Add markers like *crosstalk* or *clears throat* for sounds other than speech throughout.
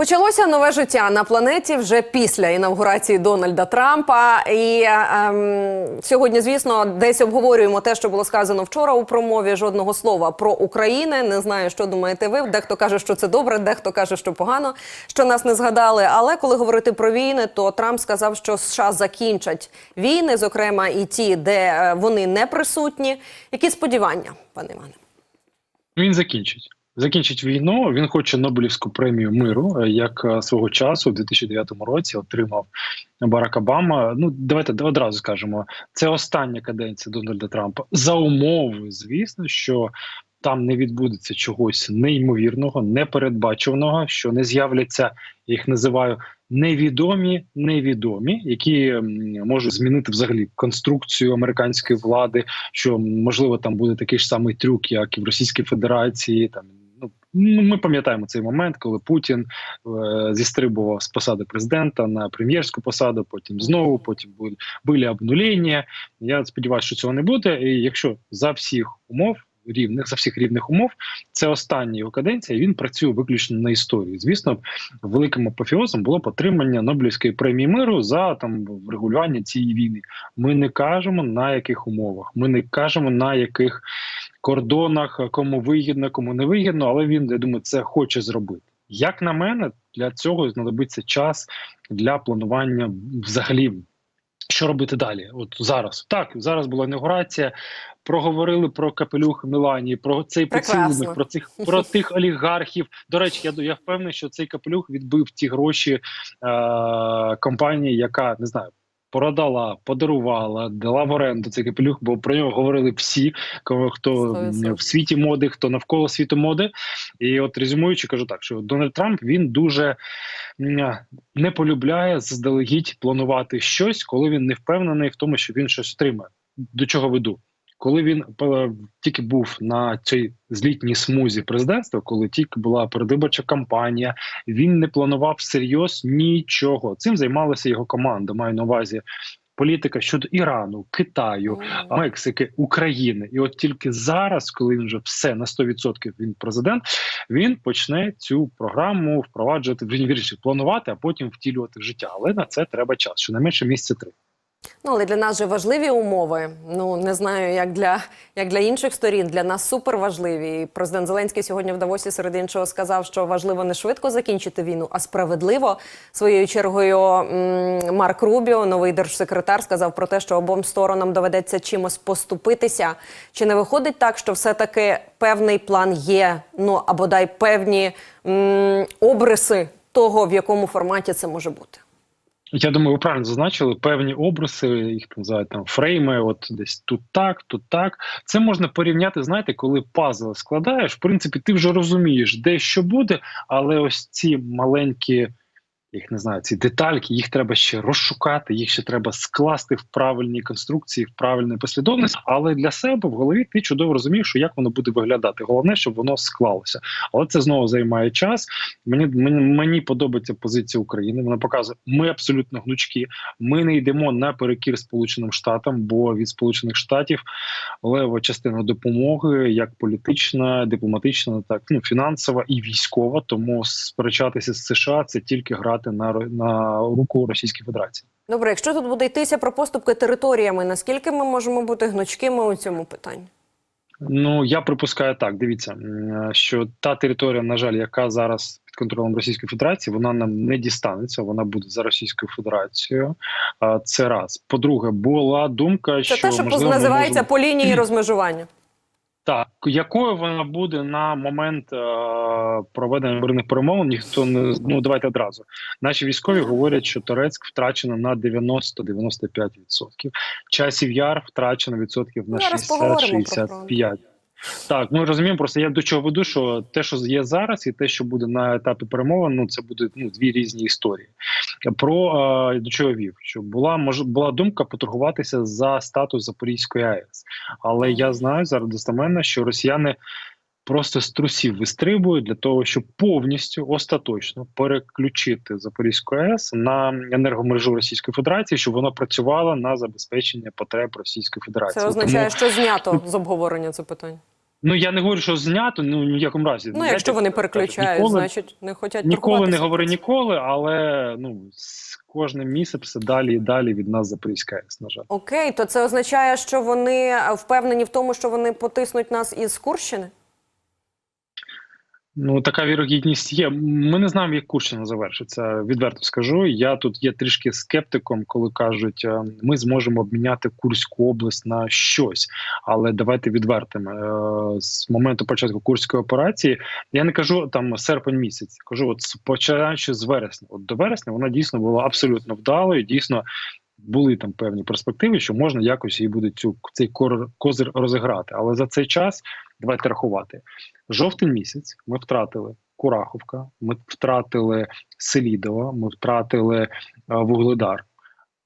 Почалося нове життя на планеті вже після інавгурації Дональда Трампа. І ем, сьогодні, звісно, десь обговорюємо те, що було сказано вчора у промові. Жодного слова про Україну. Не знаю, що думаєте ви. Дехто каже, що це добре, дехто каже, що погано, що нас не згадали. Але коли говорити про війни, то Трамп сказав, що США закінчать війни, зокрема і ті, де е, вони не присутні. Які сподівання, пане Іване? Він закінчить. Закінчить війну. Він хоче Нобелівську премію миру, е, як е, свого часу у 2009 році отримав Барак Обама. Ну давайте одразу скажемо, це остання каденція Дональда Трампа за умови, звісно, що там не відбудеться чогось неймовірного, непередбачуваного, що не з'являться, я їх називаю невідомі, невідомі, які можуть змінити взагалі конструкцію американської влади. Що можливо там буде такий ж самий трюк, як і в Російській Федерації. Там ми пам'ятаємо цей момент, коли Путін е, зістрибував з посади президента на прем'єрську посаду, потім знову, потім були, обнулення. Я сподіваюся, що цього не буде. І якщо за всіх умов рівних за всіх рівних умов, це остання його каденція. Він працює виключно на історії. Звісно, великим апофеозом було отримання Нобелівської премії миру за там врегулювання цієї війни. Ми не кажемо на яких умовах, ми не кажемо на яких кордонах, кому вигідно, кому не вигідно, але він я думаю, це хоче зробити. Як на мене, для цього знадобиться час для планування взагалі. Що робити далі? От зараз так зараз була інаугурація. Проговорили про капелюх Мілані, про цей поцілунок, про цих про *laughs* тих олігархів. До речі, я я впевнений, що цей капелюх відбив ті гроші е, компанії, яка не знаю. Продала, подарувала, дала в оренду цей капелюх, бо про нього говорили всі, кого хто в світі моди, хто навколо світу моди. І от резюмуючи, кажу так, що Дональд Трамп він дуже не полюбляє заздалегідь планувати щось, коли він не впевнений в тому, що він щось отримає. До чого веду? Коли він е, тільки був на цій злітній смузі президентства, коли тільки була передвиборча кампанія, він не планував всерйоз нічого. Цим займалася його команда. Маю на увазі політика щодо Ірану, Китаю, Мексики, України. І от тільки зараз, коли він вже все на 100% він президент, він почне цю програму впроваджувати він вірніше, планувати, а потім втілювати в життя. Але на це треба час. Щонайменше місяця три. Ну, але для нас же важливі умови. Ну не знаю, як для як для інших сторін. Для нас супер важливі. І президент Зеленський сьогодні в Давосі серед іншого сказав, що важливо не швидко закінчити війну, а справедливо. Своєю чергою Марк Рубіо, новий держсекретар, сказав про те, що обом сторонам доведеться чимось поступитися. Чи не виходить так, що все-таки певний план є? Ну або дай певні м, обриси того, в якому форматі це може бути? Я думаю, ви правильно зазначили певні образи, їх називають там фрейми. От десь тут так, тут так. Це можна порівняти. Знаєте, коли пазл складаєш, в принципі, ти вже розумієш, де що буде, але ось ці маленькі. Їх не знаю, ці детальки, їх треба ще розшукати, їх ще треба скласти в правильній конструкції, в правильній послідовності. Але для себе в голові ти чудово розумієш, що як воно буде виглядати. Головне, щоб воно склалося. Але це знову займає час. Мені мені, мені подобається позиція України. Вона показує, ми абсолютно гнучкі. Ми не йдемо наперекір Сполученим Штатам, бо від Сполучених Штатів лева частина допомоги, як політична, дипломатична, так ну фінансова і військова. Тому сперечатися з США це тільки грати на, на руку Російській Федерації. Добре, якщо тут буде йтися про поступки територіями, наскільки ми можемо бути гнучкими у цьому питанні? Ну я припускаю так. Дивіться, що та територія, на жаль, яка зараз під контролем Російської Федерації, вона нам не дістанеться. Вона буде за Російською Федерацією. Це раз. По-друге, була думка, Це що те, що можливо, називається можемо- по лінії розмежування. Так, якою вона буде на момент е, проведення мирних перемовин, ніхто не ну давайте одразу. Наші військові говорять, що Торецьк втрачено на 90-95%. Часів яр втрачено відсотків на Ну, Зараз поговоримо 60-65%. Так, ми розуміємо, просто я до чого веду, що те, що є зараз, і те, що буде на етапі перемовин, ну це буде ну дві різні історії. Про е, до чого вів, що була мож, була думка поторгуватися за статус Запорізької АЕС, але я знаю зараз достеменно, що росіяни просто з трусів вистрибують для того, щоб повністю остаточно переключити Запорізьку АЕС на енергомережу Російської Федерації, щоб вона працювала на забезпечення потреб Російської Федерації. Це означає, Тому- що знято з обговорення це питання. Ну я не говорю, що знято, ну ні в якому разі. Ну, якщо вони переключають, ніколи, значить не хочуть ніколи не говори ніколи, але ну з кожним місяцем все далі і далі від нас Запорізька АЕС, на жаль. Окей, то це означає, що вони е, впевнені в тому, що вони потиснуть нас із Курщини? Ну така вірогідність є. Ми не знаємо, як Курщина завершиться. Відверто скажу. Я тут є трішки скептиком, коли кажуть, е, ми зможемо обміняти Курську область на щось. Але давайте відвертими Е, з моменту початку курської операції. Я не кажу там серпень місяць. Кажу, от починаючи з вересня. От до вересня вона дійсно була абсолютно вдалою. Дійсно. Були там певні перспективи, що можна якось її буде цю цей козир розіграти. Але за цей час давайте рахувати. Жовтень місяць ми втратили Кураховка, ми втратили Селідова, ми втратили е, Вугледар.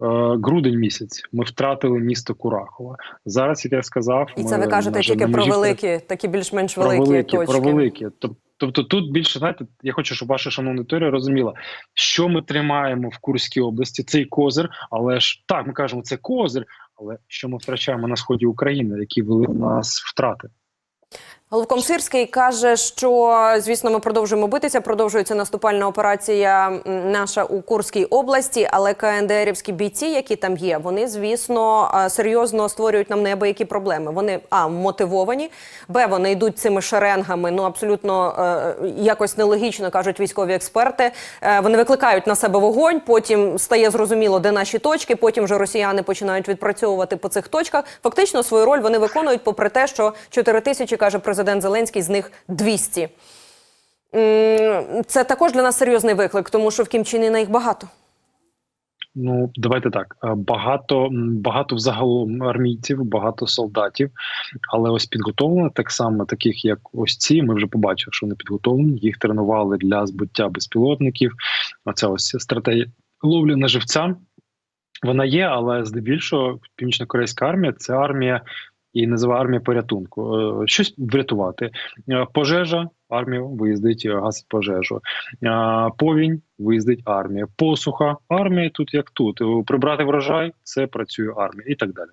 Е, грудень місяць ми втратили місто Курахова. Зараз, як я сказав, І ми, це ви кажете тільки про великі, такі більш-менш великі великі, точки. про великі. Тобто тут більше знаєте, я хочу, щоб ваша шановна теорія розуміла, що ми тримаємо в Курській області. Цей козир, але ж так ми кажемо, це козир. Але що ми втрачаємо на сході України, які вели нас втрати? Головком Сирський каже, що звісно, ми продовжуємо битися. Продовжується наступальна операція наша у Курській області. Але КНДРівські бійці, які там є, вони звісно е, серйозно створюють нам неабиякі проблеми. Вони а мотивовані, б вони йдуть цими шеренгами. Ну абсолютно е, якось нелогічно кажуть військові експерти. Е, вони викликають на себе вогонь. Потім стає зрозуміло, де наші точки. Потім вже росіяни починають відпрацьовувати по цих точках. Фактично свою роль вони виконують, попри те, що 4 тисячі каже президент Зеленський, з них 200. Це також для нас серйозний виклик, тому що в Кімчині їх багато. Ну давайте так. Е, Багато багато взагалом армійців, багато солдатів, але ось підготовлено так само, таких як ось ці. Ми вже побачили, що вони підготовлені. Їх тренували для збиття безпілотників. Оця ось стратегія ловлі на живця. Вона є, але здебільшого північно-корейська армія це армія і називає армія порятунку. Е, Щось врятувати. Е, Пожежа, армія виїздить, газ гасить пожежу. Е, Повінь виїздить армія. Посуха, армія тут як тут. Е, Прибрати врожай це працює армія і так далі.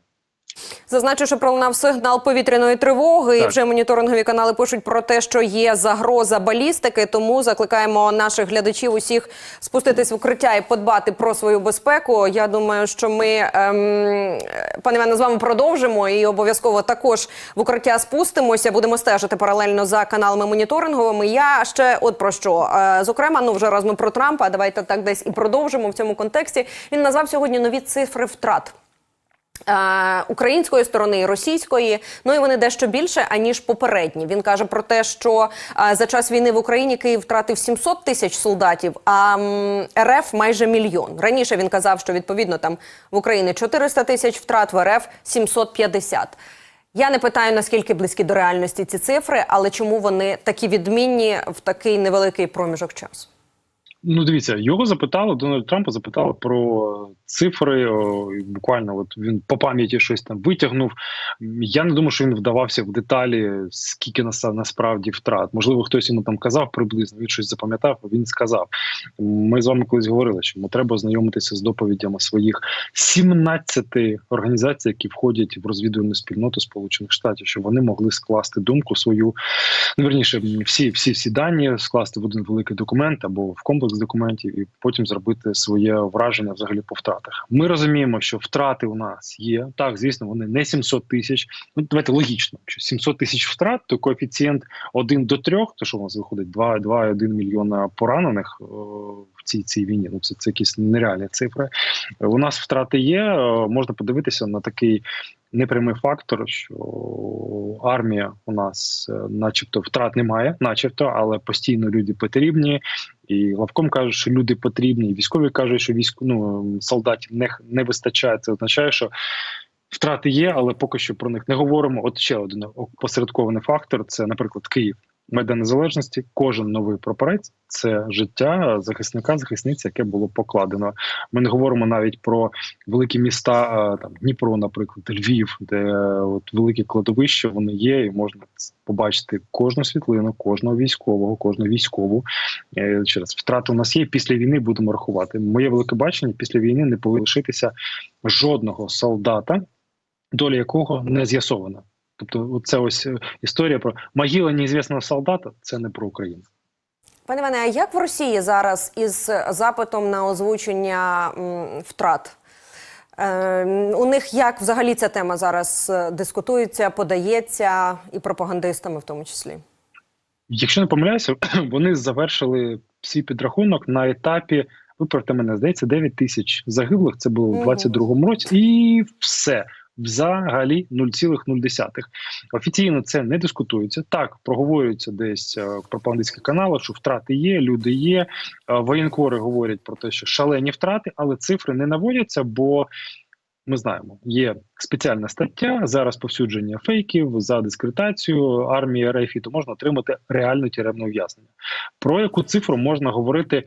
Зазначу, що пролунав сигнал повітряної тривоги, і вже моніторингові канали пишуть про те, що є загроза балістики. Тому закликаємо наших глядачів усіх спуститись в укриття і подбати про свою безпеку. Я думаю, що ми, ем, пане Іване, з вами продовжимо і обов'язково також в укриття спустимося. Будемо стежити паралельно за каналами моніторинговими. Я ще от про що Е, зокрема, ну вже раз ми про Трампа. Давайте так десь і продовжимо в цьому контексті. Він назвав сьогодні нові цифри втрат. Е, Української сторони і російської, ну і вони дещо більше аніж попередні. Він каже про те, що е, за час війни в Україні Київ втратив 700 тисяч солдатів, а РФ майже мільйон. Раніше він казав, що відповідно там в Україні 400 тисяч втрат, в РФ 750. Я не питаю наскільки близькі до реальності ці цифри, але чому вони такі відмінні в такий невеликий проміжок часу? Ну, дивіться, його запитали, Дональд Трампа запитали про цифри. о, буквально, от він по пам'яті щось там витягнув. Я не думаю, що він вдавався в деталі, скільки нас насправді втрат. Можливо, хтось йому там казав приблизно, він щось запам'ятав, він сказав. Ми з вами колись говорили, що ми треба ознайомитися з доповідями своїх 17 організацій, які входять в розвідувальну спільноту Сполучених Штатів, щоб вони могли скласти думку свою. Ну, верніше, всі, всі, всі дані скласти в один великий документ або в комплекс документів, і потім зробити своє враження взагалі по втратах. Ми розуміємо, що втрати у нас є. Так, звісно, вони не 700 тисяч. Ну давайте логічно, що 700 тисяч втрат, то коефіцієнт 1 до 3, то що у нас виходить 2, 2,1 мільйона поранених о, в цій цій війні. Ну це, це якісь нереальні цифри. У нас втрати є. е, Можна подивитися на такий непрямий фактор, що армія у нас, е, начебто, втрат немає, начебто, але постійно люди потрібні. І лавком кажуть, що люди потрібні, і військові кажуть, що військ... ну, солдатів не, не вистачає. Це означає, що втрати є, але поки що про них не говоримо. От ще один опосередкований фактор: це, наприклад, Київ. Майдан Незалежності, кожен новий прапорець це життя захисника, захисниці, яке було покладено. Ми не говоримо навіть про великі міста, там Дніпро, наприклад, Львів, де е, от великі кладовища вони є, і можна побачити кожну світлину, кожного військового, кожну військову. Е, Ще раз втрати у нас є. Після війни будемо рахувати. Моє велике бачення після війни не повинно лишитися жодного солдата, доля якого не з'ясована. Тобто, це ось е, історія про могила неізвісного солдата. Це не про Україну. Пане Іване, а як в Росії зараз із запитом на озвучення втрат? Е, у них як взагалі ця тема зараз е, дискутується, подається і пропагандистами в тому числі? Якщо не помиляюся, *clears throat* вони завершили свій підрахунок на етапі. Виправте мене, здається, 9 тисяч загиблих. Це було в 22-му році, і все. Взагалі 0,0. Офіційно це не дискутується. Так проговорюється десь е, в пропагандистських каналах, що втрати є, люди є. Е, Воєнкори говорять про те, що шалені втрати, але цифри не наводяться, бо ми знаємо, є спеціальна стаття за розповсюдження фейків, за дискредитацію армії РФ, то можна отримати реальне тюремне ув'язнення. Про яку цифру можна говорити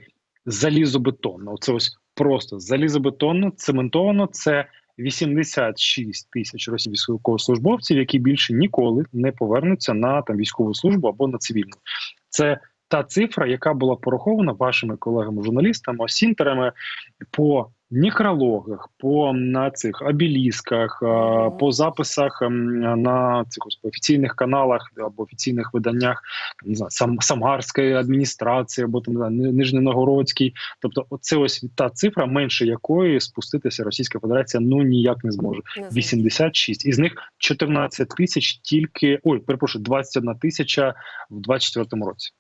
залізобетонно? Це ось просто залізобетонно, цементовано. Це 86 тисяч російських військовослужбовців, які більше ніколи не повернуться на там військову службу або на цивільну. Це та цифра, яка була порахована вашими колегами-журналістами, осінтерами по некрологах, по на цих обілісках, по записах ем, на цих офіційних каналах або офіційних виданнях, не знаю, сам Самарської адміністрації або там не знаю, Ни- Нижньоногородський. Тобто, це ось та цифра, менше якої спуститися Російська Федерація ну ніяк не зможе. Не знаю. 86. Із них 14 тисяч тільки ой, перепрошую, 21 тисяча в 24 році.